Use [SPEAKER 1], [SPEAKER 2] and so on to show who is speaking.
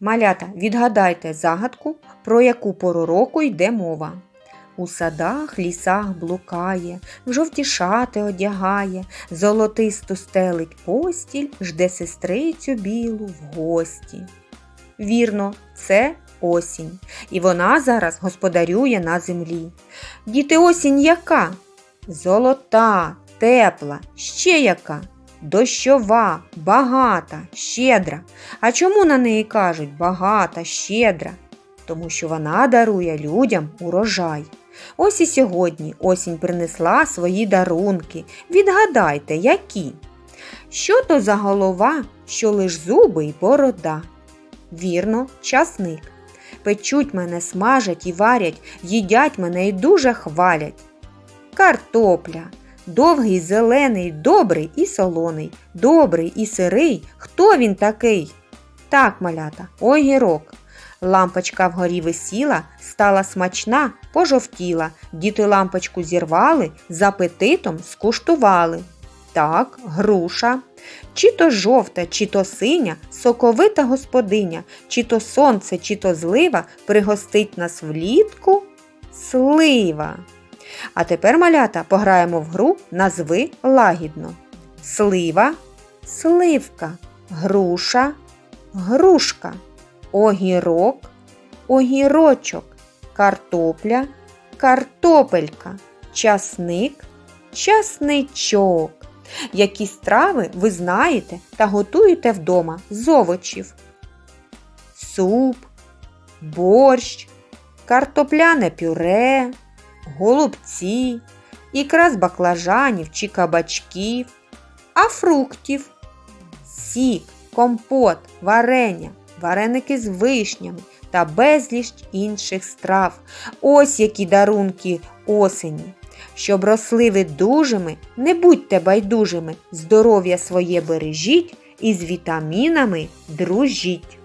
[SPEAKER 1] Малята, відгадайте загадку, про яку пору року йде мова. У садах, лісах блукає, в жовті шати одягає, золотисту стелить постіль, жде сестрицю білу в гості. Вірно, це осінь, і вона зараз господарює на землі. Діти осінь яка? Золота, тепла, ще яка? Дощова, багата, щедра. А чому на неї кажуть багата, щедра? Тому що вона дарує людям урожай. Ось і сьогодні осінь принесла свої дарунки. Відгадайте, які? Що то за голова, що лиш зуби й борода? Вірно, часник. Печуть мене, смажать і варять, їдять мене і дуже хвалять. Картопля. Довгий, зелений, добрий і солоний, добрий і сирий. Хто він такий? Так, малята, огірок. Лампочка вгорі висіла, стала смачна, пожовтіла. Діти лампочку зірвали, з апетитом скуштували. Так, груша. Чи то жовта, чи то синя, соковита господиня, чи то сонце, чи то злива пригостить нас влітку слива. А тепер, малята, пограємо в гру назви лагідно. Слива, сливка, груша, грушка, огірок, огірочок, картопля, картопелька, часник, часничок. Які страви ви знаєте та готуєте вдома з овочів? Суп, борщ, картопляне пюре, голубці, ікра з баклажанів чи кабачків, а фруктів, сік, компот, варення, вареники з вишнями та безліч інших страв. Ось які дарунки осені. Щоб росли ви дужими, не будьте байдужими, здоров'я своє бережіть і з вітамінами дружіть.